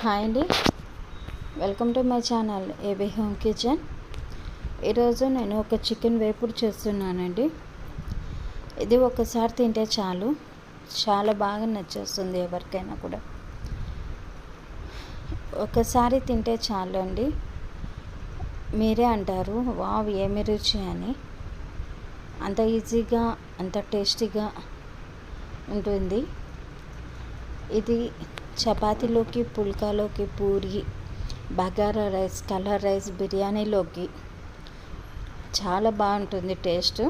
Hi అండి. Welcome to my channel AB home kitchen. ఈరోజు నేను ఒక చికెన్ వేపుడు చేస్తున్నానండి. ఇది ఒకసారి తింటే చాలు. చాలా బాగా నచ్చేస్తుంది ఎవరికైనా కూడా. ఒకసారి తింటే చాలు అండి మీరే అంటారు వావ్ ఏమి రుచి అని. అంత ఈజీగా అంత టేస్టీగా ఉంటుంది. ఇది చపాతీలోకి పుల్కాలోకి puri bagara rice colour rice బిర్యానీలోకి. చాలా బాగుంటుంది టేస్ట్.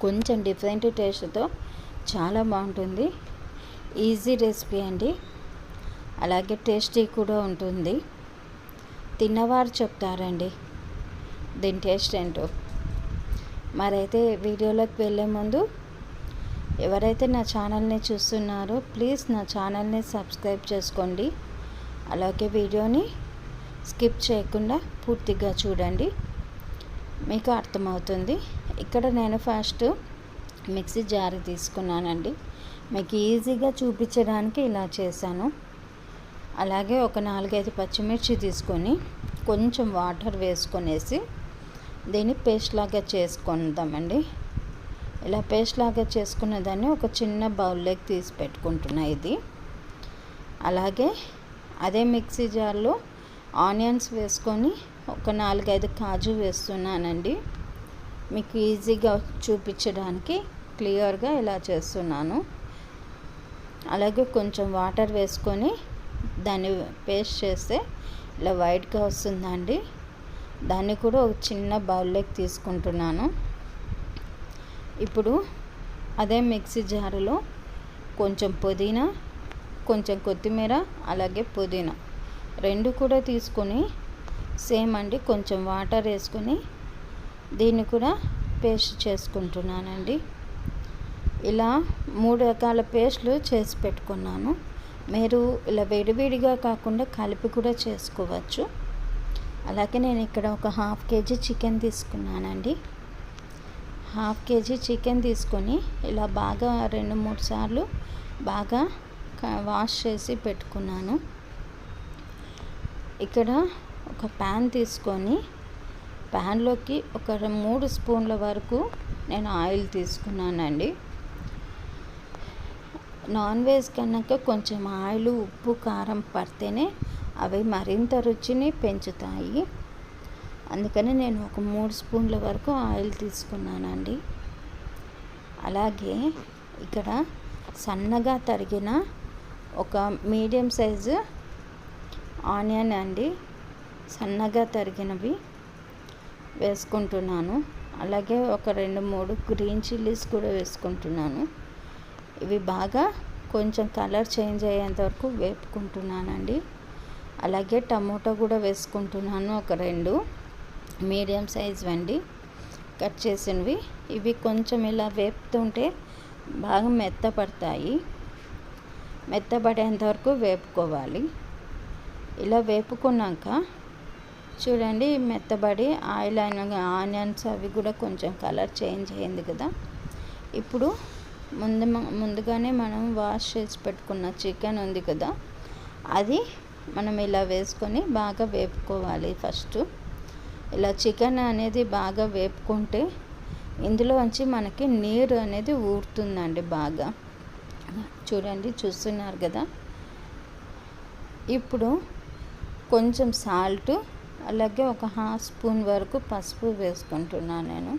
కొంచెం డిఫరెంట్ టేస్ట్తో చాలా బాగుంటుంది. ఈజీ రెసిపీ అండి. అలాగే టేస్టీ కూడా ఉంటుంది. తిన్నవారు చెప్తారండి. దీని టేస్ట్ ఏంటో. మరైతే వీడియోలోకి వెళ్ళే ముందు ఎవరైతే నా ఛానల్ని చూస్తున్నారో ప్లీజ్ నా ఛానల్ని సబ్స్క్రైబ్ చేసుకోండి. అలాగే వీడియోని స్కిప్ చేయకుండా పూర్తిగా చూడండి. మీకు అర్థమవుతుంది. ఇక్కడ నేను ఫస్ట్ మిక్సీ జార్ తీసుకున్నానండి. మీకు ఈజీగా చూపించడానికి ఇలా చేశాను. అలాగే ఒక నాలుగైదు పచ్చిమిర్చి తీసుకొని కొంచెం వాటర్ వేసుకొనేసి దీన్ని పేస్ట్ లాగా చేసుకుందామండి. ఇలా పేస్ట్ లాగా చేసుకున్న దాన్ని ఒక చిన్న బౌల్లోకి తీసి పెట్టుకుంటున్నా ఇది. అలాగే అదే మిక్సీ జార్లో ఆనియన్స్ వేసుకొని ఒక నాలుగైదు కాజు వేస్తున్నానండి. మీకు ఈజీగా చూపించడానికి క్లియర్గా ఇలా చేస్తున్నాను. అలాగే కొంచెం వాటర్ వేసుకొని దాన్ని పేస్ట్ చేస్తే ఇలా వైట్గా వస్తుందండి. దాన్ని కూడా ఒక చిన్న బౌల్లోకి తీసుకుంటున్నాను. ఇప్పుడు అదే మిక్సీ జారులో కొంచెం పుదీనా కొంచెం కొత్తిమీర అలాగే పుదీనా రెండు కూడా తీసుకొని సేమ్ అండి కొంచెం వాటర్ వేసుకొని దీన్ని కూడా పేస్ట్ చేసుకుంటున్నానండి. ఇలా మూడు రకాల పేస్ట్లు చేసి పెట్టుకున్నాను. మీరు ఇలా విడివిడిగా కాకుండా కలిపి కూడా చేసుకోవచ్చు. అలాగే నేను ఇక్కడ ఒక హాఫ్ కేజీ చికెన్ తీసుకున్నానండి. హాఫ్ కేజీ చికెన్ తీసుకొని ఇలా బాగా రెండు మూడు సార్లు బాగా వాష్ చేసి పెట్టుకున్నాను. ఇక్కడ ఒక ప్యాన్ తీసుకొని ప్యాన్లోకి ఒక మూడు స్పూన్ల వరకు నేను ఆయిల్ తీసుకున్నానండి. నాన్ వెజ్ కనుక కొంచెం ఆయిల్ ఉప్పు కారం పడితేనే అవి మరింత రుచిని పెంచుతాయి. అందుకని నేను ఒక మూడు స్పూన్ల వరకు ఆయిల్ తీసుకున్నానండి. అలాగే ఇక్కడ సన్నగా తరిగిన ఒక మీడియం సైజు ఆనియన్ అండి. సన్నగా తరిగినవి వేసుకుంటున్నాను. అలాగే ఒక రెండు మూడు గ్రీన్ చిల్లీస్ కూడా వేసుకుంటున్నాను. ఇవి బాగా కొంచెం కలర్ చేంజ్ అయ్యేంత వరకు వేపుకుంటున్నానండి. అలాగే టమోటా కూడా వేసుకుంటున్నాను ఒక రెండు. మీడియం సైజ్ వండి కట్ చేసినవి. ఇవి కొంచెం ఇలా వేపుతుంటే బాగా మెత్తపడతాయి. మెత్తపడేంత వరకు వేపుకోవాలి. ఇలా వేపుకున్నాక చూడండి మెత్తబడి ఆయిల్ అయిన ఆనియన్స్ అవి కూడా కొంచెం కలర్ చేంజ్ అయింది కదా. ఇప్పుడు ముందు ముందుగానే మనం వాష్ చేసి పెట్టుకున్న చికెన్ ఉంది కదా. అది మనం ఇలా వేసుకొని బాగా వేపుకోవాలి ఫస్ట్. ఇలా చికెన్ అనేది బాగా వేపుకుంటే ఇందులోంచి మనకి నీరు అనేది ఊరుతుందండి బాగా. చూడండి చూస్తున్నారు కదా. ఇప్పుడు కొంచెం సాల్ట్ అలాగే ఒక హాఫ్ స్పూన్ వరకు పసుపు వేసుకుంటున్నాను నేను.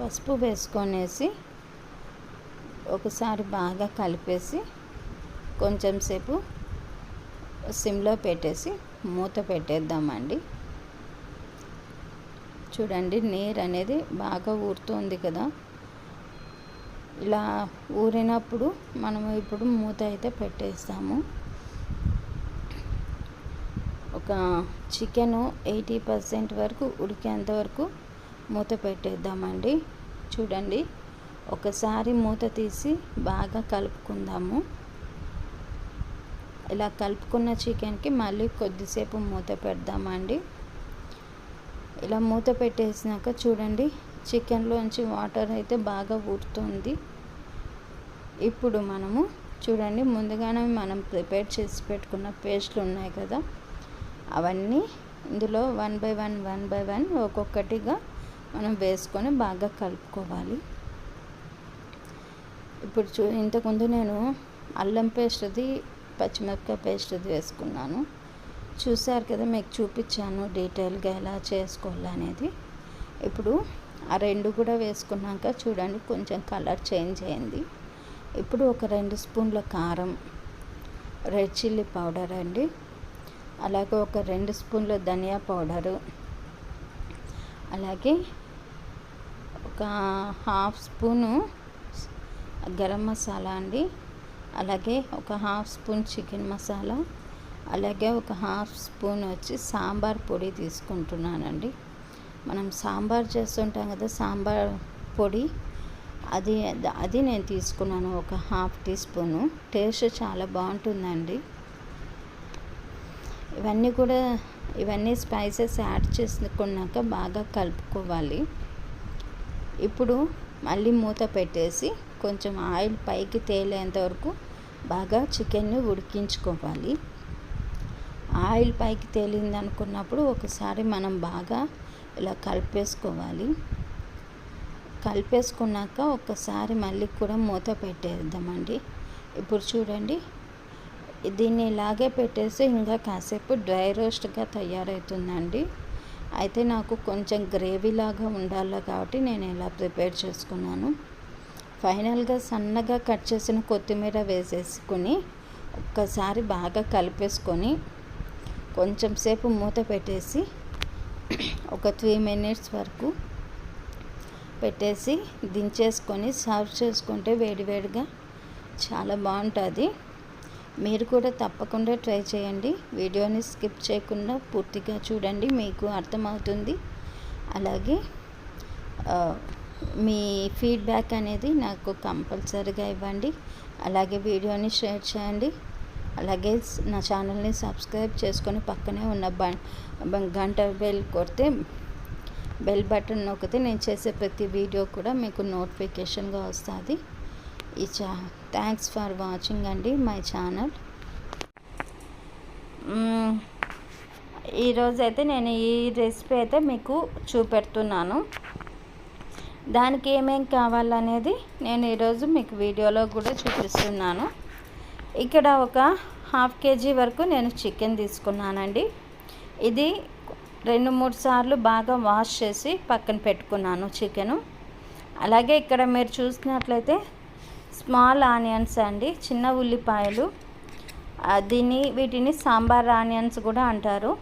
పసుపు వేసుకొనేసి ఒకసారి బాగా కలిపేసి కొంచెం సేపు సిమ్లో పెట్టేసి మూత పెట్టేద్దామండి. చూడండి నీరు అనేది బాగా ఊరుతుంది కదా. ఇలా ఊరినప్పుడు మనము ఇప్పుడు మూత అయితే పెట్టేస్తాము. ఒక చికెను ఎయిటీ పర్సెంట్ వరకు ఉడికేంత వరకు మూత పెట్టేద్దామండి. చూడండి ఒకసారి మూత తీసి బాగా కలుపుకుందాము. ఇలా కలుపుకున్న చికెన్కి మళ్ళీ కొద్దిసేపు మూత పెడదామండి. ఇలా మూత పెట్టేసినాక చూడండి చికెన్లోంచి వాటర్ అయితే బాగా ఊరుతుంది. ఇప్పుడు మనము చూడండి ముందుగానే మనం ప్రిపేర్ చేసి పెట్టుకున్న పేస్ట్లు ఉన్నాయి కదా అవన్నీ ఇందులో one by one one by one ఒక్కొక్కటిగా మనం వేసుకొని బాగా కలుపుకోవాలి. ఇప్పుడు చూ ఇంతకుముందు నేను అల్లం పేస్ట్ది పచ్చిమిరపకాయ పేస్ట్ది వేసుకున్నాను. చూశారు కదా మీకు చూపించాను డీటెయిల్గా ఎలా చేసుకోవాలి అనేది. ఇప్పుడు ఆ రెండు కూడా వేసుకున్నాక చూడండి కొంచెం కలర్ చేంజ్ అయింది. ఇప్పుడు ఒక రెండు స్పూన్ల కారం రెడ్ చిల్లీ పౌడర్ అండి. అలాగే ఒక రెండు స్పూన్ల ధనియా పౌడరు. అలాగే ఒక హాఫ్ స్పూను గరం మసాలా అండి. అలాగే ఒక హాఫ్ స్పూన్ చికెన్ మసాలా అలాగే ఒక హాఫ్ స్పూన్ వచ్చి సాంబార్ పొడి తీసుకుంటున్నానండి. మనం సాంబార్ చేస్తుంటాం కదా సాంబార్ పొడి అది అది నేను తీసుకున్నాను ఒక హాఫ్ టీ స్పూను. టేస్ట్ చాలా బాగుంటుందండి. ఇవన్నీ కూడా ఇవన్నీ స్పైసెస్ యాడ్ చేసుకున్నాక బాగా కలుపుకోవాలి. ఇప్పుడు మళ్ళీ మూత పెట్టేసి కొంచెం ఆయిల్ పైకి తేలేంత వరకు బాగా చికెన్ని ఉడికించుకోవాలి. ఆయిల్ పైకి తేలింది అనుకున్నప్పుడు ఒకసారి మనం బాగా ఇలా కలిపేసుకోవాలి. కలిపేసుకున్నాక ఒకసారి మళ్ళీ కూడా మూత పెట్టేద్దామండి. ఇప్పుడు చూడండి దీన్ని ఇలాగే పెట్టేసి ఇంకా కాసేపు డ్రై రోస్ట్గా తయారవుతుందండి. అయితే నాకు కొంచెం గ్రేవీ లాగా ఉండాలి కాబట్టి నేను ఇలా ప్రిపేర్ చేసుకున్నాను. ఫైనల్గా సన్నగా కట్ చేసిన కొత్తిమీర వేసేసుకొని ఒక్కసారి బాగా కలిపేసుకొని కొంచెం సేపు మూత పెట్టేసి ఒక త్రీ మినిట్స్ వరకు పెట్టేసి దించేసుకొని సర్వ్ చేసుకుంటే వేడివేడిగా చాలా బాగుంటుంది. మీరు కూడా తప్పకుండా ట్రై చేయండి. వీడియోని స్కిప్ చేయకుండా పూర్తిగా చూడండి మీకు అర్థమవుతుంది. అలాగే మీ ఫీడ్బ్యాక్ అనేది నాకు కంపల్సరీగా ఇవ్వండి. అలాగే వీడియోని షేర్ చేయండి. అలాగే నా ఛానల్ని సబ్స్క్రైబ్ చేసుకొని పక్కనే ఉన్న గంట బెల్ కొడితే బెల్ బటన్ నొక్కితే నేను చేసే ప్రతి వీడియో కూడా మీకు నోటిఫికేషన్గా వస్తుంది. ఈ చా థ్యాంక్స్ ఫర్ వాచింగ్ అండి మై ఛానల్. ఈరోజైతే నేను ఈ రెసిపీ అయితే మీకు చూపెడుతున్నాను. దానికి ఏమేం కావాలనేది నేను ఈరోజు మీకు వీడియోలో కూడా చూపిస్తున్నాను. ఇక్కడ ఒక హాఫ్ కేజీ వరకు నేను చికెన్ తీసుకున్నానండి. ఇది రెండు మూడు సార్లు బాగా వాష్ చేసి పక్కన పెట్టుకున్నాను చికెను. అలాగే ఇక్కడ మీరు చూసినట్లయితే స్మాల్ ఆనియన్స్ అండి చిన్న ఉల్లిపాయలు దీన్ని వీటిని సాంబార్ ఆనియన్స్ కూడా అంటారు.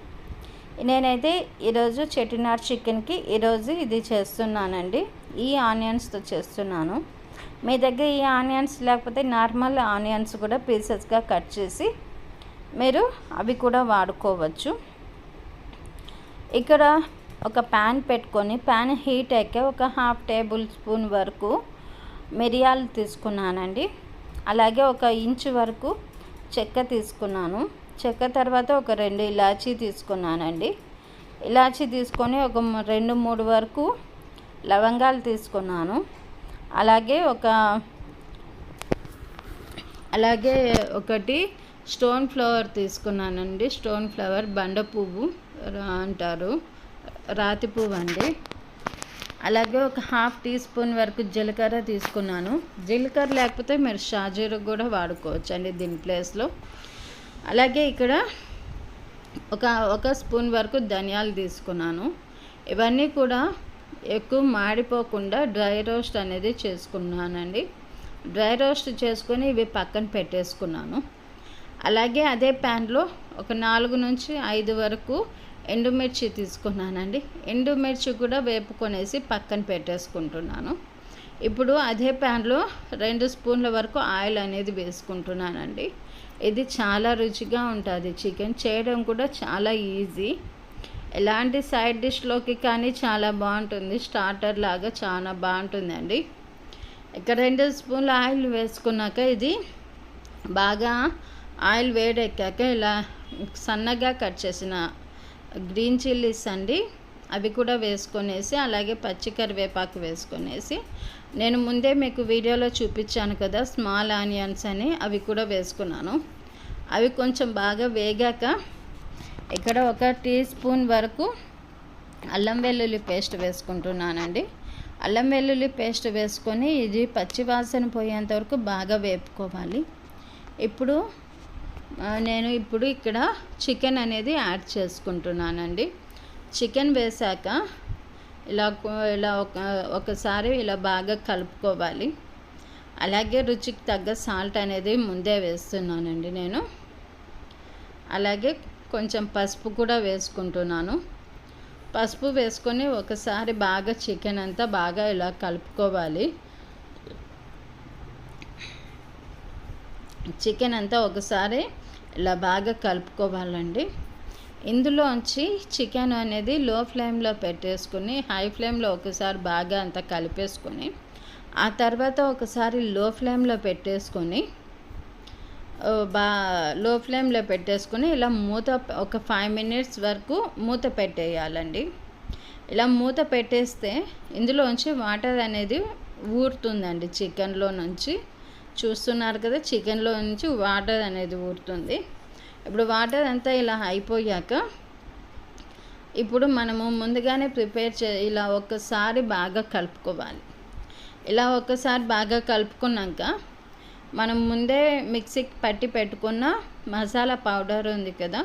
నేనైతే ఈరోజు చెట్టినార్ చికెన్కి ఈరోజు ఇది చేస్తున్నానండి. ఈ ఆనియన్స్తో చేస్తున్నాను. మీ దగ్గర ఈ ఆనియన్స్ లేకపోతే నార్మల్ ఆనియన్స్ కూడా పీసెస్గా కట్ చేసి మీరు అవి కూడా వాడుకోవచ్చు. ఇక్కడ ఒక ప్యాన్ పెట్టుకొని ప్యాన్ హీట్ అయ్యాక ఒక హాఫ్ టేబుల్ స్పూన్ వరకు మిరియాలు తీసుకున్నానండి. అలాగే ఒక ఇంచు వరకు చెక్క తీసుకున్నాను. చెక్క తర్వాత ఒక రెండు ఇలాచీ తీసుకున్నానండి. ఇలాచీ తీసుకొని ఒక రెండు మూడు వరకు లవంగాలు తీసుకున్నాను. అలాగే ఒక అలాగే ఒకటి స్టోన్ ఫ్లవర్ తీసుకున్నానండి. స్టోన్ ఫ్లవర్ బండ పువ్వు అంటారు. రాతి పువ్వు అండి అలాగే ఒక హాఫ్ టీ స్పూన్ వరకు జీలకర్ర తీసుకున్నాను. జీలకర్ర లేకపోతే మీరు షాజీరు కూడా వాడుకోవచ్చు అండి దీని ప్లేస్లో. అలాగే ఇక్కడ ఒక ఒక స్పూన్ వరకు ధనియాలు తీసుకున్నాను. ఇవన్నీ కూడా ఎక్కువ మాడిపోకుండా డ్రై రోస్ట్ అనేది చేసుకున్నానండి. డ్రై రోస్ట్ చేసుకొని ఇవి పక్కన పెట్టేసుకున్నాను. అలాగే అదే ప్యాన్లో ఒక నాలుగు నుంచి ఐదు వరకు ఎండుమిర్చి తీసుకున్నానండి. ఎండుమిర్చి కూడా వేపుకొనేసి పక్కన పెట్టేసుకుంటున్నాను. ఇప్పుడు అదే ప్యాన్లో రెండు స్పూన్ల వరకు ఆయిల్ అనేది వేసుకుంటున్నానండి. ఇది చాలా రుచిగా ఉంటుంది. చికెన్ చేయడం కూడా చాలా ఈజీ. ఎలాంటి సైడ్ డిష్లోకి కానీ చాలా బాగుంటుంది. స్టార్టర్ లాగా చాలా బాగుంటుందండి. ఇక రెండు స్పూన్ల ఆయిల్ వేసుకున్నాక ఇది బాగా ఆయిల్ వేడెక్కాక ఇలా సన్నగా కట్ చేసిన గ్రీన్ చిల్లీస్ అండి. అవి కూడా వేసుకొనేసి అలాగే పచ్చి కరివేపాకు వేసుకొనేసి నేను ముందే మీకు వీడియోలో చూపించాను కదా స్మాల్ ఆనియన్స్ అని అవి కూడా వేసుకున్నాను. అవి కొంచెం బాగా వేగాక ఇక్కడ ఒక టీ స్పూన్ వరకు అల్లం వెల్లుల్లి పేస్ట్ వేసుకుంటున్నానండి. అల్లం వెల్లుల్లి పేస్ట్ వేసుకొని ఇది పచ్చివాసన పోయేంత వరకు బాగా వేపుకోవాలి. ఇప్పుడు నేను ఇప్పుడు ఇక్కడ చికెన్ అనేది యాడ్ చేసుకుంటున్నానండి. చికెన్ వేసాక ఇలా ఇలా ఒక ఒకసారి ఇలా బాగా కలుపుకోవాలి. అలాగే రుచికి తగ్గ సాల్ట్ అనేది ముందే వేస్తున్నానండి నేను. అలాగే కొంచెం పసుపు కూడా వేసుకుంటున్నాను. పసుపు వేసుకొని ఒకసారి బాగా చికెన్ అంతా బాగా ఇలా కలుపుకోవాలి. చికెన్ అంతా ఒకసారి ఇలా బాగా కలుపుకోవాలండి. ఇందులోంచి చికెన్ అనేది లో ఫ్లేమ్లో పెట్టేసుకుని హై ఫ్లేమ్లో ఒకసారి బాగా అంతా కలిపేసుకొని ఆ తర్వాత ఒకసారి లో ఫ్లేమ్లో పెట్టేసుకొని బా లో ఫ్లేమ్లో పెట్టేసుకొని ఇలా మూత ఒక ఫైవ్ మినిట్స్ వరకు మూత పెట్టేయాలండి. ఇలా మూత పెట్టేస్తే ఇందులోంచి వాటర్ అనేది ఊరుతుందండి చికెన్లో నుంచి. చూస్తున్నారు కదా చికెన్లో నుంచి వాటర్ అనేది ఊరుతుంది. ఇప్పుడు వాటర్ అంతా ఇలా అయిపోయాక ఇప్పుడు మనము ముందుగానే ప్రిపేర్ చే ఇలా ఒక్కసారి బాగా కలుపుకోవాలి. ఇలా ఒక్కసారి బాగా కలుపుకున్నాక మనం ముందే మిక్సీకి పట్టి పెట్టుకున్న మసాలా పౌడర్ ఉంది కదా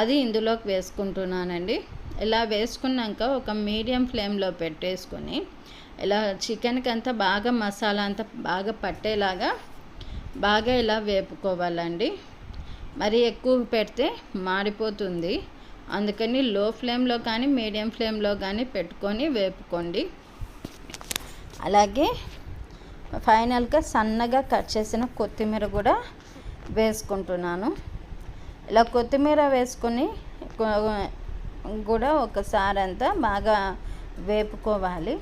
అది ఇందులోకి వేసుకుంటున్నానండి. ఇలా వేసుకున్నాక ఒక మీడియం ఫ్లేమ్లో పెట్టేసుకొని ఇలా చికెన్కి అంతా బాగా మసాలా అంతా బాగా పట్టేలాగా బాగా ఇలా వేపుకోవాలండి. మరి ఎక్కువ పెడితే మాడిపోతుంది. అందుకని లో ఫ్లేమ్లో కానీ మీడియం ఫ్లేమ్లో కానీ పెట్టుకొని వేపుకోండి. అలాగే ఫైనల్గా సన్నగా కట్ చేసిన కొత్తిమీర కూడా వేసుకుంటున్నాను. ఇలా కొత్తిమీర వేసుకొని కూడా ఒకసారి అంతా బాగా వేపుకోవాలి.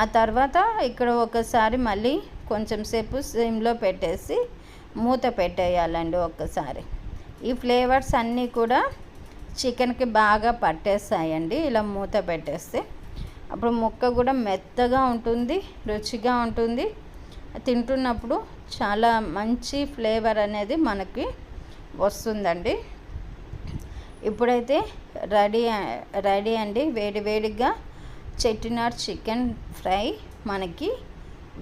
ఆ తర్వాత ఇక్కడ ఒకసారి మళ్ళీ కొంచెం సేపు సిమ్లో పెట్టేసి మూత పెట్టేయాలండి ఒక్కసారి. ఈ ఫ్లేవర్స్ అన్నీ కూడా చికెన్కి బాగా పట్టేస్తాయండి. ఇలా మూత పెట్టేస్తే అప్పుడు ముక్క కూడా మెత్తగా ఉంటుంది రుచిగా ఉంటుంది. తింటున్నప్పుడు చాలా మంచి ఫ్లేవర్ అనేది మనకి వస్తుందండి. ఇప్పుడైతే రెడీ రెడీ అండి. వేడివేడిగా చెట్టినార్ చికెన్ ఫ్రై మనకి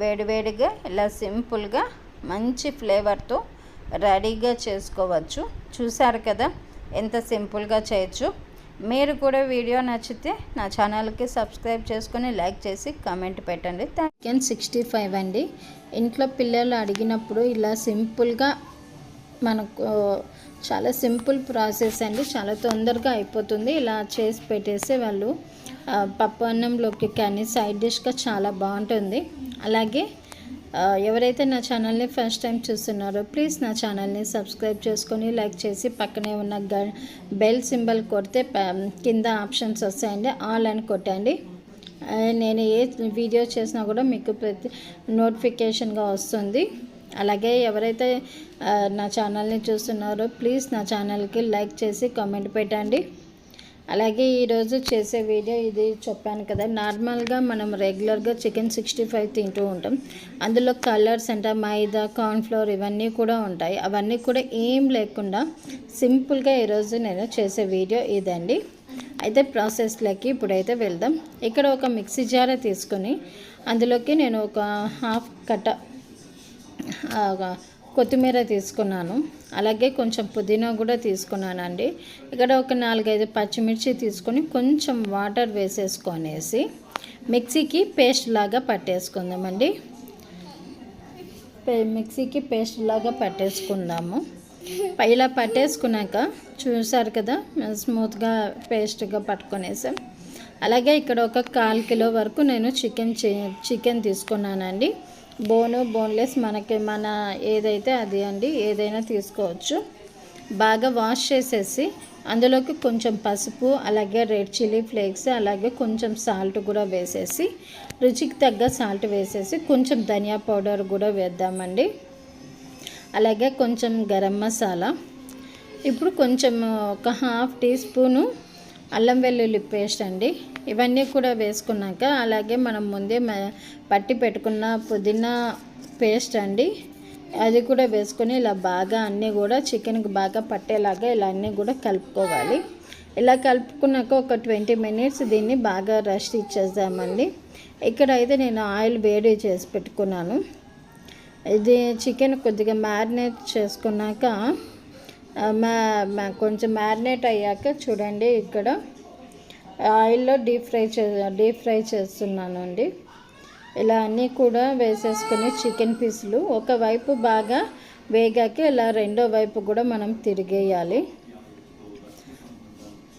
వేడివేడిగా ఇలా సింపుల్గా మంచి ఫ్లేవర్తో రెడీగా చేసుకోవచ్చు. చూసారు కదా? ఎంత సింపుల్గా చేయొచ్చు. మీరు కూడా వీడియో నచ్చితే నా ఛానల్కి సబ్స్క్రైబ్ చేసుకొని లైక్ చేసి కామెంట్ పెట్టండి. చికెన్ సిక్స్టీ ఫైవ్ అండి. ఇంట్లో పిల్లలు అడిగినప్పుడు ఇలా సింపుల్గా మనకు చాలా సింపుల్ ప్రాసెస్ అండి. చాలా తొందరగా అయిపోతుంది. ఇలా చేసి పెట్టేసి వాళ్ళు పప్పు అన్నంలోకి కానీ సైడ్ డిష్గా చాలా బాగుంటుంది. అలాగే ఎవరైతే నా ఛానల్ని ఫస్ట్ టైం చూస్తున్నారో ప్లీజ్ నా ఛానల్ని సబ్స్క్రైబ్ చేసుకొని లైక్ చేసి పక్కనే ఉన్న గ బెల్ సింబల్ కొడితే కింద ఆప్షన్స్ వస్తాయండి ఆల్ అని కొట్టండి. నేను ఏ వీడియో చేసినా కూడా మీకు ప్రతి నోటిఫికేషన్గా వస్తుంది. అలాగే ఎవరైతే నా ఛానల్ని చూస్తున్నారో ప్లీజ్ నా ఛానల్కి లైక్ చేసి కామెంట్ పెట్టండి. అలాగే ఈరోజు చేసే వీడియో ఇది చెప్పాను కదా. నార్మల్గా మనం రెగ్యులర్గా చికెన్ సిక్స్టీ ఫైవ్ తింటూ ఉంటాం. అందులో కలర్స్ అంటే మైదా కార్న్ఫ్లవర్ ఇవన్నీ కూడా ఉంటాయి. అవన్నీ కూడా ఏం లేకుండా సింపుల్గా ఈరోజు నేను చేసే వీడియో ఇదండి. అయితే ప్రాసెస్లోకి ఇప్పుడైతే వెళ్దాం. ఇక్కడ ఒక మిక్సీ జార తీసుకొని అందులోకి నేను ఒక హాఫ్ కట్ట కొత్తిమీర తీసుకున్నాను. అలాగే కొంచెం పుదీనా కూడా తీసుకున్నానండి. ఇక్కడ ఒక నాలుగైదు పచ్చిమిర్చి తీసుకొని కొంచెం వాటర్ వేసేసుకొనేసి మిక్సీకి పేస్ట్ లాగా పట్టేసుకుందామండి. మిక్సీకి పేస్ట్ లాగా పట్టేసుకుందాము. ఇలా పట్టేసుకున్నాక చూసారు కదా స్మూత్గా పేస్ట్గా పట్టుకునేసాం. అలాగే ఇక్కడ ఒక కాల్ కిలో వరకు నేను చికెన్ చికెన్ తీసుకున్నానండి. బోను బోన్లెస్ మనకి మన ఏదైతే అది అండి ఏదైనా తీసుకోవచ్చు. బాగా వాష్ చేసేసి అందులోకి కొంచెం పసుపు అలాగే రెడ్ చిల్లీ ఫ్లేక్స్ అలాగే కొంచెం సాల్ట్ కూడా వేసేసి రుచికి తగ్గ సాల్ట్ వేసేసి కొంచెం ధనియా పౌడర్ కూడా వేద్దామండి. అలాగే కొంచెం గరం మసాలా. ఇప్పుడు కొంచెం ఒక హాఫ్ టీ స్పూను అల్లం వెల్లుల్లి పేస్ట్ అండి. ఇవన్నీ కూడా వేసుకున్నాక అలాగే మనం ముందే పట్టి పెట్టుకున్న పుదీనా పేస్ట్ అండి. అది కూడా వేసుకొని ఇలా బాగా అన్నీ కూడా చికెన్కి బాగా పట్టేలాగా ఇలా అన్నీ కూడా కలుపుకోవాలి. ఇలా కలుపుకున్నాక ఒక ట్వంటీ మినిట్స్ దీన్ని బాగా రెస్ట్ ఇచ్చేద్దామండి. ఇక్కడ అయితే నేను ఆయిల్ వేడి చేసి పెట్టుకున్నాను. ఇది చికెన్ కొద్దిగా మ్యారినేట్ చేసుకున్నాక మా కొంచెం మ్యారినేట్ అయ్యాక చూడండి ఇక్కడ. ఆయిల్లో డీప్ ఫ్రై చే డీప్ ఫ్రై చేస్తున్నాను అండి ఇలా అన్నీ కూడా వేసేసుకుని చికెన్ పీసులు ఒకవైపు బాగా వేగాక ఇలా రెండో వైపు కూడా మనం తిరిగేయాలి.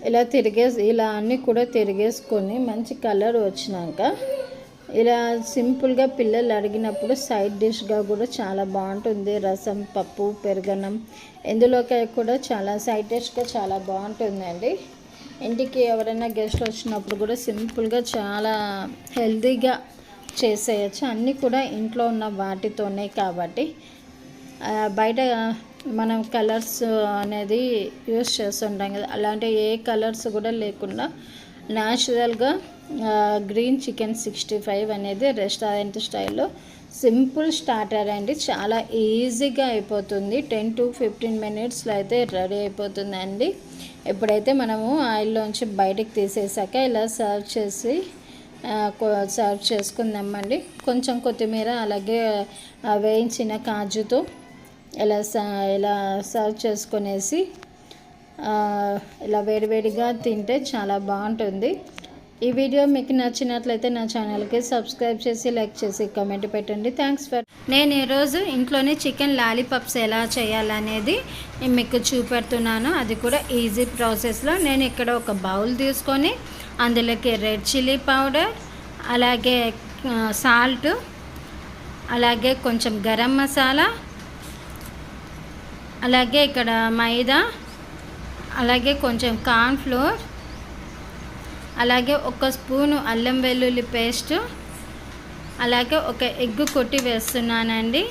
ఇలా తిరిగే ఇలా అన్నీ కూడా తిరిగేసుకొని మంచి కలర్ వచ్చినాక ఇలా సింపుల్గా పిల్లలు అడిగినప్పుడు సైడ్ డిష్గా కూడా చాలా బాగుంటుంది. రసం పప్పు పెరగనం ఇందులోకి కూడా చాలా సైడ్ డిష్గా చాలా బాగుంటుందండి. ఇంటికి ఎవరైనా గెస్ట్ వచ్చినప్పుడు కూడా సింపుల్గా చాలా హెల్తీగా చేసేయచ్చు. అన్నీ కూడా ఇంట్లో ఉన్న వాటితోనే కాబట్టి బయట మనం కలర్స్ అనేది యూస్ చేస్తుంటాం కదా అలాంటి ఏ కలర్స్ కూడా లేకుండా న్యాచురల్గా గ్రీన్ చికెన్ సిక్స్టీ ఫైవ్ అనేది రెస్టారెంట్ స్టైల్లో సింపుల్ స్టార్టర్ అండి. చాలా ఈజీగా అయిపోతుంది. టెన్ టు ఫిఫ్టీన్ మినిట్స్లో అయితే రెడీ అయిపోతుందండి. ఎప్పుడైతే మనము ఆయిల్లోంచి బయటకు తీసేసాక ఇలా సర్వ్ చేసి సర్వ్ చేసుకుందామండి. కొంచెం కొత్తిమీర అలాగే వేయించిన కాజుతో ఇలా ఇలా సర్వ్ చేసుకునేసి ఇలా వేడివేడిగా తింటే చాలా బాగుంటుంది. ఈ వీడియో మీకు నచ్చినట్లయితే నా ఛానల్కి సబ్స్క్రైబ్ చేసి లైక్ చేసి కమెంట్ పెట్టండి. థ్యాంక్స్ ఫర్ నేను ఈరోజు ఇంట్లోనే చికెన్ లాలీపప్స్ ఎలా చేయాలనేది మీకు చూపెడుతున్నాను. అది కూడా ఈజీ ప్రాసెస్లో. నేను ఇక్కడ ఒక బౌల్ తీసుకొని అందులోకి రెడ్ చిల్లీ పౌడర్ అలాగే సాల్ట్ అలాగే కొంచెం గరం మసాలా అలాగే ఇక్కడ మైదా అలాగే కొంచెం కార్న్ఫ్లోర్ అలాగే ఒక స్పూను అల్లం వెల్లుల్లి పేస్ట్ అలాగే ఒక ఎగ్ కొట్టి వేస్తున్నానండి.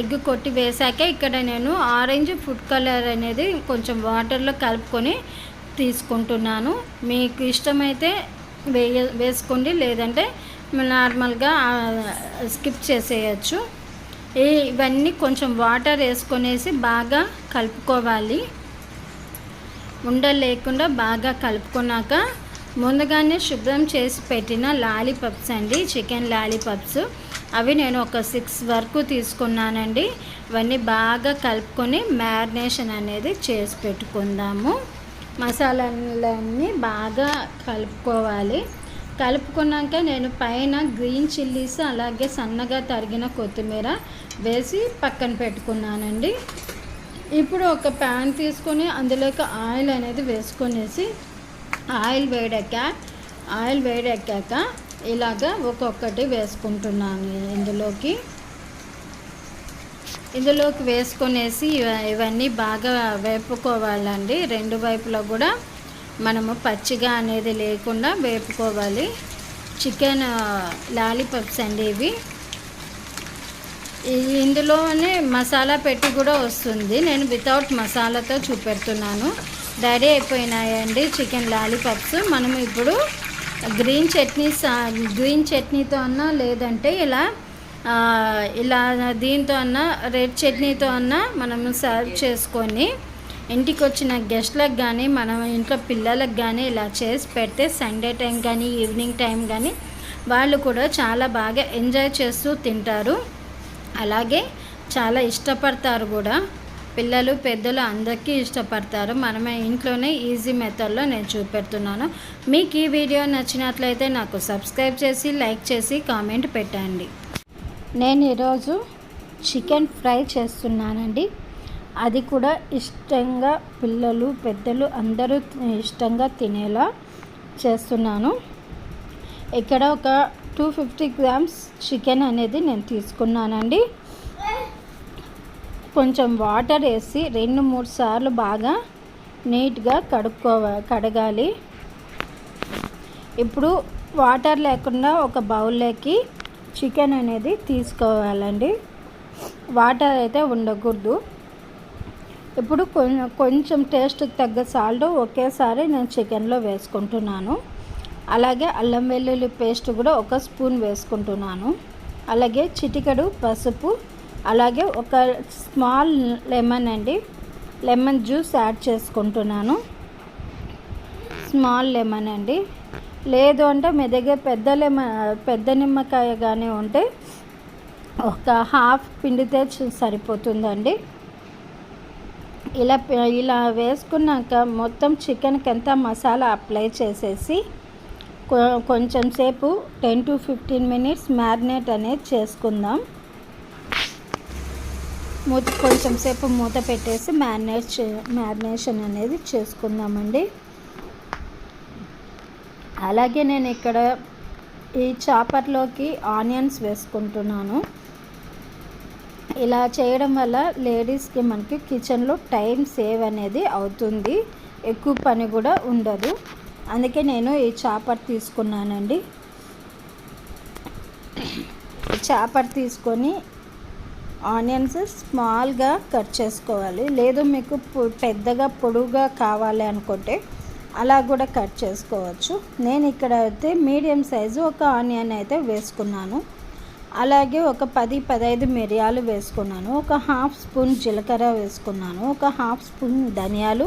ఎగ్ కొట్టి వేసాక ఇక్కడ నేను ఆరెంజ్ ఫుడ్ కలర్ అనేది కొంచెం వాటర్లో కలుపుకొని తీసుకుంటున్నాను. మీకు ఇష్టమైతే వేయ వేసుకోండి లేదంటే నార్మల్గా స్కిప్ చేసేయచ్చు. ఇవన్నీ కొంచెం వాటర్ వేసుకొనేసి బాగా కలుపుకోవాలి. ఉండలు లేకుండా బాగా కలుపుకున్నాక ముందుగానే శుభ్రం చేసి పెట్టిన లాలీపప్స్ అండి చికెన్ లాలీపప్స్. అవి నేను ఒక సిక్స్ వరకు తీసుకున్నానండి. ఇవన్నీ బాగా కలుపుకొని మ్యారినేషన్ అనేది చేసి పెట్టుకుందాము. మసాలాలన్నీ బాగా కలుపుకోవాలి. కలుపుకున్నాక నేను పైన గ్రీన్ చిల్లీస్ అలాగే సన్నగా తరిగిన కొత్తిమీర వేసి పక్కన పెట్టుకున్నానండి. ఇప్పుడు ఒక ప్యాన్ తీసుకొని అందులోకి ఆయిల్ అనేది వేసుకొనేసి ఆయిల్ వేడాక ఆయిల్ వేడెక్కాక ఇలాగా ఒక్కొక్కటి వేసుకుంటున్నాను ఇందులోకి. ఇందులోకి వేసుకొనేసి ఇవన్నీ బాగా వేపుకోవాలండి. రెండు వైపులా కూడా మనము పచ్చిగా అనేది లేకుండా వేపుకోవాలి. చికెన్ లాలీపప్స్ అండి ఇవి ఇందులోనే మసాలా పెట్టి కూడా వస్తుంది. నేను వితౌట్ మసాలాతో చూపెడుతున్నాను. రెడీ అయిపోయినాయండి చికెన్ లాలీపప్స్ మనం ఇప్పుడు గ్రీన్ చట్నీ గ్రీన్ చట్నీతో అన్నా లేదంటే ఇలా ఇలా దీంతో అన్నా రెడ్ చట్నీతో అన్నా మనం సర్వ్ చేసుకొని ఇంటికి వచ్చిన గెస్ట్లకు కానీ మనం ఇంట్లో పిల్లలకు కానీ ఇలా చేసి పెడితే సండే టైం కానీ ఈవినింగ్ టైం కానీ వాళ్ళు కూడా చాలా బాగా ఎంజాయ్ చేస్తూ తింటారు. అలాగే చాలా ఇష్టపడతారు కూడా. పిల్లలు పెద్దలు అందరికీ ఇష్టపడతారు. మనమే ఇంట్లోనే ఈజీ మెథడ్లో నేను చూపెడుతున్నాను. మీకు ఈ వీడియో నచ్చినట్లయితే నాకు సబ్స్క్రైబ్ చేసి లైక్ చేసి కామెంట్ పెట్టండి. నేను ఈరోజు చికెన్ ఫ్రై చేస్తున్నానండి. అది కూడా ఇష్టంగా పిల్లలు పెద్దలు అందరూ ఇష్టంగా తినేలా చేస్తున్నాను. ఇక్కడ ఒక టూ ఫిఫ్టీ గ్రామ్స్ చికెన్ అనేది నేను తీసుకున్నానండి. కొంచెం వాటర్ వేసి రెండు మూడు సార్లు బాగా నీట్గా కడుక్కోవ కడగాలి. ఇప్పుడు వాటర్ లేకుండా ఒక బౌల్లోకి చికెన్ అనేది తీసుకోవాలండి. వాటర్ అయితే ఉండకూడదు. ఇప్పుడు కొంచెం టేస్ట్ తగ్గ సాల్ట్ ఒకేసారి నేను చికెన్లో వేసుకుంటున్నాను. అలాగే అల్లం వెల్లుల్లి పేస్ట్ కూడా ఒక స్పూన్ వేసుకుంటున్నాను. అలాగే చిటికెడు పసుపు అలాగే ఒక స్మాల్ లెమన్ అండి లెమన్ జ్యూస్ యాడ్ చేసుకుంటున్నాను. స్మాల్ లెమన్ అండి. లేదు అంటే మీ దగ్గర పెద్ద లెమన్ పెద్ద నిమ్మకాయ కానీ ఉంటే ఒక హాఫ్ పిండితే సరిపోతుందండి. ఇలా ఇలా వేసుకున్నాక మొత్తం చికెన్కి అంతా మసాలా అప్లై చేసేసి కొంచెం సేపు ten to fifteen minutes marinate అనేది చేసుకుందాం. మూత కొంచెం సేపు మూత పెట్టేసి మ్యారినేట్ చే మ్యారినేషన్ అనేది చేసుకుందామండి. అలాగే నేను ఇక్కడ ఈ చాపర్లోకి ఆనియన్స్ వేసుకుంటున్నాను. ఇలా చేయడం వల్ల లేడీస్కి మనకి కిచెన్లో టైం సేవ్ అనేది అవుతుంది. ఎక్కువ పని కూడా ఉండదు. అందుకే నేను ఈ చాపర్ తీసుకున్నానండి. చాపర్ తీసుకొని ఆనియన్స్ స్మాల్గా కట్ చేసుకోవాలి. లేదు మీకు పెద్దగా పొడుగా కావాలి అనుకుంటే అలా కూడా కట్ చేసుకోవచ్చు. నేను ఇక్కడ అయితే మీడియం సైజు ఒక ఆనియన్ అయితే వేసుకున్నాను. అలాగే ఒక పది పదహైదు మిరియాలు వేసుకున్నాను. ఒక హాఫ్ స్పూన్ జీలకర్ర వేసుకున్నాను. ఒక హాఫ్ స్పూన్ ధనియాలు.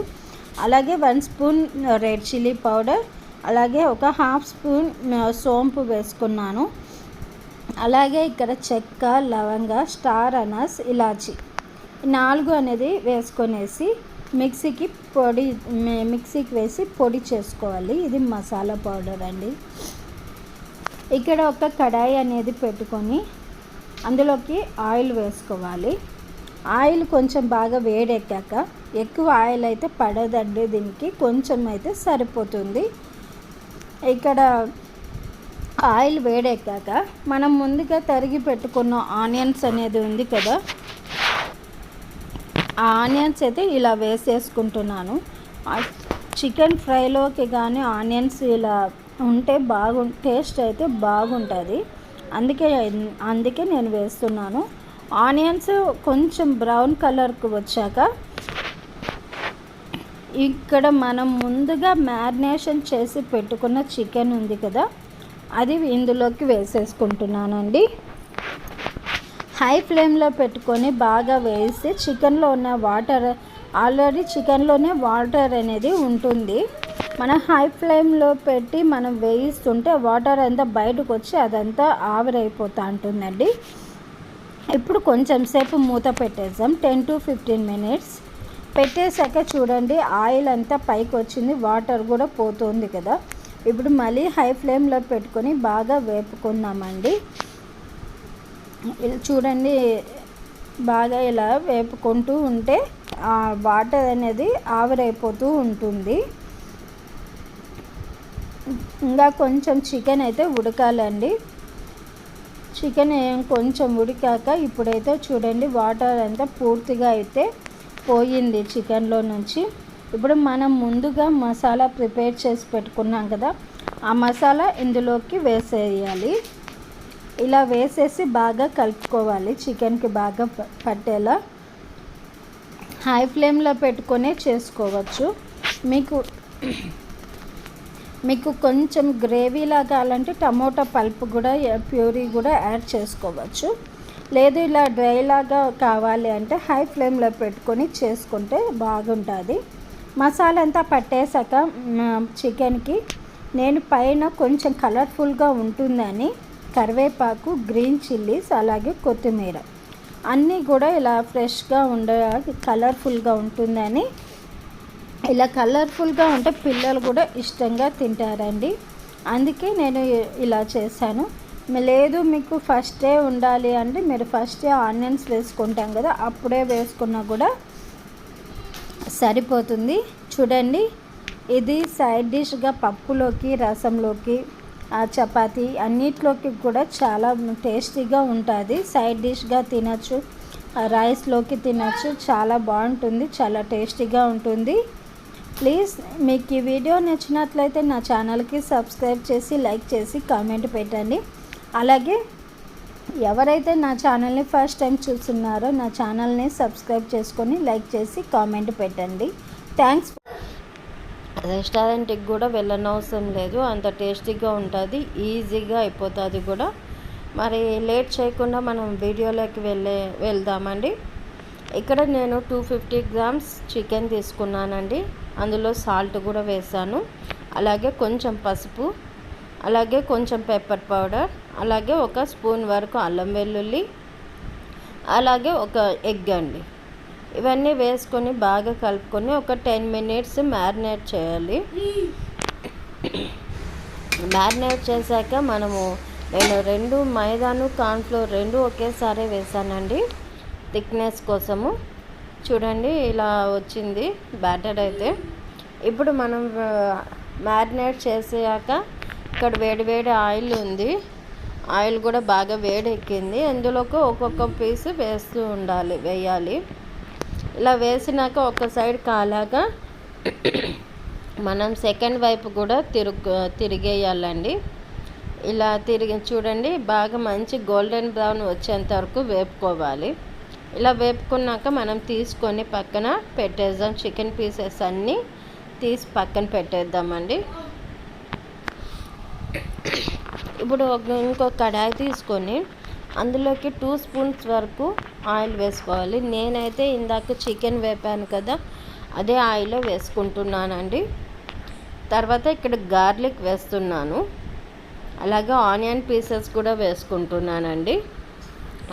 అలాగే one spoon red chilli powder. అలాగే ఒక హాఫ్ స్పూన్ సోంపు వేసుకున్నాను. అలాగే ఇక్కడ చెక్క లవంగ స్టార్ అనాస్ ఇలాచి. నాలుగు అనేది వేసుకొనేసి మిక్సీకి పొడి మిక్సీకి వేసి పొడి చేసుకోవాలి. ఇది మసాలా పౌడర్ అండి. ఇక్కడ ఒక కడాయి అనేది పెట్టుకొని అందులోకి ఆయిల్ వేసుకోవాలి. ఆయిల్ కొంచెం బాగా వేడెక్కాక ఎక్కువ ఆయిల్ అయితే పడదండి దీనికి కొంచెం అయితే సరిపోతుంది. ఇక్కడ ఆయిల్ వేడెక్కాక మనం ముందుగా తరిగి పెట్టుకున్న ఆనియన్స్ అనేది ఉంది కదా ఆ ఆనియన్స్ అయితే ఇలా వేసేసుకుంటున్నాను. చికెన్ ఫ్రైలోకి కానీ ఆనియన్స్ ఇలా ఉంటే బాగు టేస్ట్ అయితే బాగుంటుంది. అందుకే అందుకే నేను వేస్తున్నాను. ఆనియన్స్ కొంచెం బ్రౌన్ కలర్కి వచ్చాక ఇక్కడ మనం ముందుగా మ్యారినేషన్ చేసి పెట్టుకున్న చికెన్ ఉంది కదా అది ఇందులోకి వేసేసుకుంటున్నానండి. హై ఫ్లేమ్లో పెట్టుకొని బాగా వేసి చికెన్లో ఉన్న వాటర్ ఆల్రెడీ చికెన్లోనే వాటర్ అనేది ఉంటుంది. మనం హై ఫ్లేమ్లో పెట్టి మనం వేయిస్తుంటే వాటర్ అంతా బయటకు వచ్చి అదంతా ఆవిరైపోతూ ఉంటుందండి ఇప్పుడు కొంచెం సేపు మూత పెట్టేసాం టెన్ టు ఫిఫ్టీన్ మినిట్స్ పెట్టేశాక చూడండి ఆయిల్ అంతా పైకి వచ్చింది వాటర్ కూడా పోతుంది కదా. ఇప్పుడు మళ్ళీ హై ఫ్లేమ్లో పెట్టుకొని బాగా వేపుకుందామండి. చూడండి బాగా ఇలా వేపుకుంటూ ఉంటే ఆ వాటర్ అనేది ఆవిరైపోతూ ఉంటుంది. ఇంకా కొంచెం చికెన్ అయితే ఉడకాలండి. చికెన్ కొంచెం ఉడికాక ఇప్పుడైతే చూడండి వాటర్ అంతా పూర్తిగా అయితే పోయింది చికెన్లో నుంచి. ఇప్పుడు మనం ముందుగా మసాలా ప్రిపేర్ చేసి పెట్టుకున్నాం కదా ఆ మసాలా ఇందులోకి వేసేయాలి. ఇలా వేసేసి బాగా కలుపుకోవాలి చికెన్కి బాగా పట్టేలా. హై ఫ్లేమ్లో పెట్టుకొనే చేసుకోవచ్చు. మీకు మీకు కొంచెం గ్రేవీలా కావాలంటే టమోటా పల్ప్ కూడా ప్యూరీ కూడా యాడ్ చేసుకోవచ్చు. లేదు ఇలా డ్రైలాగా కావాలి అంటే హై ఫ్లేమ్లో పెట్టుకొని చేసుకుంటే బాగుంటుంది. మసాలా అంతా పట్టేశాక చికెన్కి నేను పైన కొంచెం కలర్ఫుల్గా ఉంటుందని కరివేపాకు గ్రీన్ చిల్లీస్ అలాగే కొత్తిమీర. అన్నీ కూడా ఇలా ఫ్రెష్గా ఉండే కలర్ఫుల్గా ఉంటుందని ఇలా కలర్ఫుల్గా ఉంటే పిల్లలు కూడా ఇష్టంగా తింటారండి. అందుకే నేను ఇలా చేశాను. లేదు మీకు ఫస్టే ఉండాలి అంటే మీరు ఫస్టే ఆనియన్స్ వేసుకుంటాం కదా అప్పుడే వేసుకున్నా కూడా సరిపోతుంది. చూడండి ఇది సైడ్ డిష్గా పప్పులోకి రసంలోకి చపాతి అన్నిట్లోకి కూడా చాలా టేస్టీగా ఉంటుంది. సైడ్ డిష్గా తినచ్చు రైస్లోకి తినచ్చు చాలా బాగుంటుంది చాలా టేస్టీగా ఉంటుంది. ప్లీజ్ మీకు ఈ వీడియో నచ్చినట్లయితే నా ఛానల్కి సబ్స్క్రైబ్ చేసి లైక్ చేసి కామెంట్ పెట్టండి. అలాగే ఎవరైతే నా ఛానల్ని ఫస్ట్ టైం చూస్తున్నారో నా ఛానల్ని సబ్స్క్రైబ్ చేసుకొని లైక్ చేసి కామెంట్ పెట్టండి. థ్యాంక్స్ రెస్టారెంట్కి కూడా వెళ్ళనవసరం లేదు. అంత టేస్టీగా ఉంటుంది. ఈజీగా అయిపోతుంది కూడా. మరి లేట్ చేయకుండా మనం వీడియోలోకి వెళ్ళే వెళ్దామండి. ఇక్కడ నేను టూ ఫిఫ్టీ గ్రామ్స్ చికెన్ తీసుకున్నానండి. అందులో సాల్ట్ కూడా వేసాను. అలాగే కొంచెం పసుపు అలాగే కొంచెం పెప్పర్ పౌడర్ అలాగే ఒక స్పూన్ వరకు అల్లం వెల్లుల్లి అలాగే ఒక ఎగ్ అండి. ఇవన్నీ వేసుకొని బాగా కలుపుకొని ఒక టెన్ మినిట్స్ మ్యారినేట్ చేయాలి. మ్యారినేట్ చేశాక మనము నేను రెండు మైదాను కార్న్ఫ్లోర్ రెండు ఒకేసారి వేసానండి. థిక్నెస్ కోసము. చూడండి ఇలా వచ్చింది బ్యాటర్ అయితే. ఇప్పుడు మనం మ్యారినేట్ చేసాక ఇక్కడ వేడి వేడి ఆయిల్ ఉంది. ఆయిల్ కూడా బాగా వేడెక్కింది. అందులోకి ఒక్కొక్క పీస్ వేస్తూ ఉండాలి వేయాలి. ఇలా వేసినాక ఒక సైడ్ కాలాక మనం సెకండ్ వైపు కూడా తిరుగు తిరిగేయాలండి. ఇలా తిరిగి చూడండి బాగా మంచి గోల్డెన్ బ్రౌన్ వచ్చేంత వరకు వేపుకోవాలి. ఇలా వేపుకున్నాక మనం తీసుకొని పక్కన పెట్టేద్దాం. చికెన్ పీసెస్ అన్నీ తీసి పక్కన పెట్టేద్దామండి. ఇప్పుడు ఇంకో కడాయి తీసుకొని అందులోకి టూ స్పూన్స్ వరకు ఆయిల్ వేసుకోవాలి. నేనైతే ఇందాక చికెన్ వేపాను కదా అదే ఆయిల్ వేసుకుంటున్నానండి. తర్వాత ఇక్కడ గార్లిక్ వేస్తున్నాను. అలాగే ఆనియన్ పీసెస్ కూడా వేసుకుంటున్నానండి.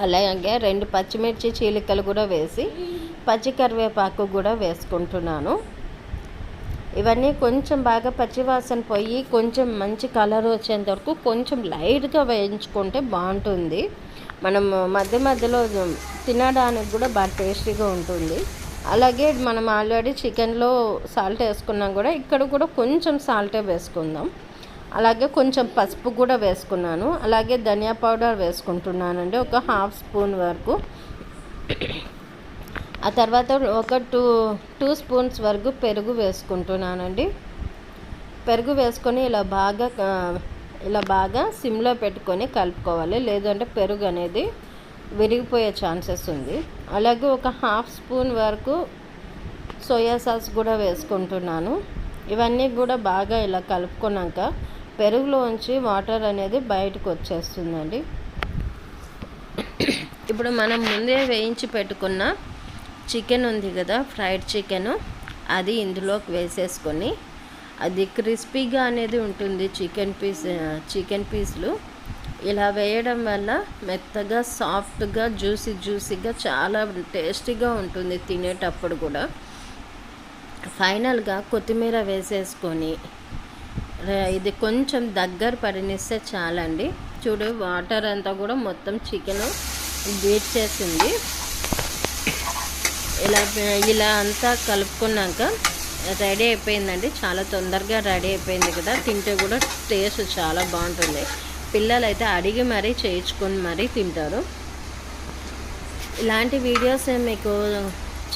అలాగే రెండు పచ్చిమిర్చి చీలికలు కూడా వేసి పచ్చి కరివేపాకు కూడా వేసుకుంటున్నాను. ఇవన్నీ కొంచెం బాగా పచ్చివాసన పోయి కొంచెం మంచి కలర్ వచ్చేంత వరకు కొంచెం లైట్గా వేయించుకుంటే బాగుంటుంది. మనం మధ్య మధ్యలో తినడానికి కూడా బాగా టేస్టీగా ఉంటుంది. అలాగే మనం ఆల్రెడీ చికెన్లో సాల్ట్ వేసుకున్నాం కూడా ఇక్కడ కూడా కొంచెం సాల్టే వేసుకుందాం. అలాగే కొంచెం పసుపు కూడా వేసుకున్నాను. అలాగే ధనియా పౌడర్ వేసుకుంటున్నానండి ఒక హాఫ్ స్పూన్ వరకు. ఆ తర్వాత ఒక టూ టూ స్పూన్స్ వరకు పెరుగు వేసుకుంటున్నానండి. పెరుగు వేసుకొని ఇలా బాగా ఇలా బాగా సిమ్లో పెట్టుకొని కలుపుకోవాలి. లేదంటే పెరుగు అనేది విరిగిపోయే ఛాన్సెస్ ఉంది. అలాగే ఒక హాఫ్ స్పూన్ వరకు సోయా సాస్ కూడా వేసుకుంటున్నాను. ఇవన్నీ కూడా బాగా ఇలా కలుపుకున్నాక పెరుగులోంచి వాటర్ అనేది బయటకు వచ్చేస్తుందండి. ఇప్పుడు మనం ముందే వేయించి పెట్టుకున్న చికెన్ ఉంది కదా ఫ్రైడ్ చికెను అది ఇందులోకి వేసేసుకొని అది క్రిస్పీగా అనేది ఉంటుంది చికెన్ పీస్ చికెన్ పీస్లు. ఇలా వేయడం వల్ల మెత్తగా సాఫ్ట్గా జ్యూసీ జ్యూసీగా చాలా టేస్టీగా ఉంటుంది తినేటప్పుడు కూడా. ఫైనల్గా కొత్తిమీర వేసేసుకొని ఇది కొంచెం దగ్గర పడినిస్తే చాలండి. చూడు వాటర్ అంతా కూడా మొత్తం చికెన్ బీట్ చేసింది. ఇలా ఇలా అంతా కలుపుకున్నాక రెడీ అయిపోయిందండి. చాలా తొందరగా రెడీ అయిపోయింది కదా. తింటే కూడా టేస్ట్ చాలా బాగుంటుంది. పిల్లలు అయితే అడిగి మరీ చేయించుకొని మరీ తింటారు. ఇలాంటి వీడియోస్ మీకు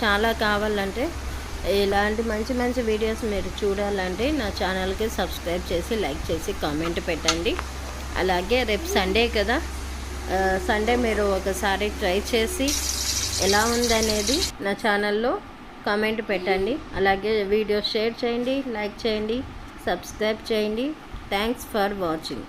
చాలా కావాలంటే ఇలాంటి మంచి మంచి వీడియోస్ మీరు చూడాలంటే నా ఛానల్కి సబ్స్క్రైబ్ చేసి లైక్ చేసి కామెంట్ పెట్టండి. అలాగే రేపు సండే కదా. సండే మీరు ఒకసారి ట్రై చేసి ఎలా ఉందనేది నా ఛానల్లో కామెంట్ పెట్టండి. అలాగే వీడియో షేర్ చేయండి లైక్ చేయండి సబ్స్క్రైబ్ చేయండి. Thanks for watching.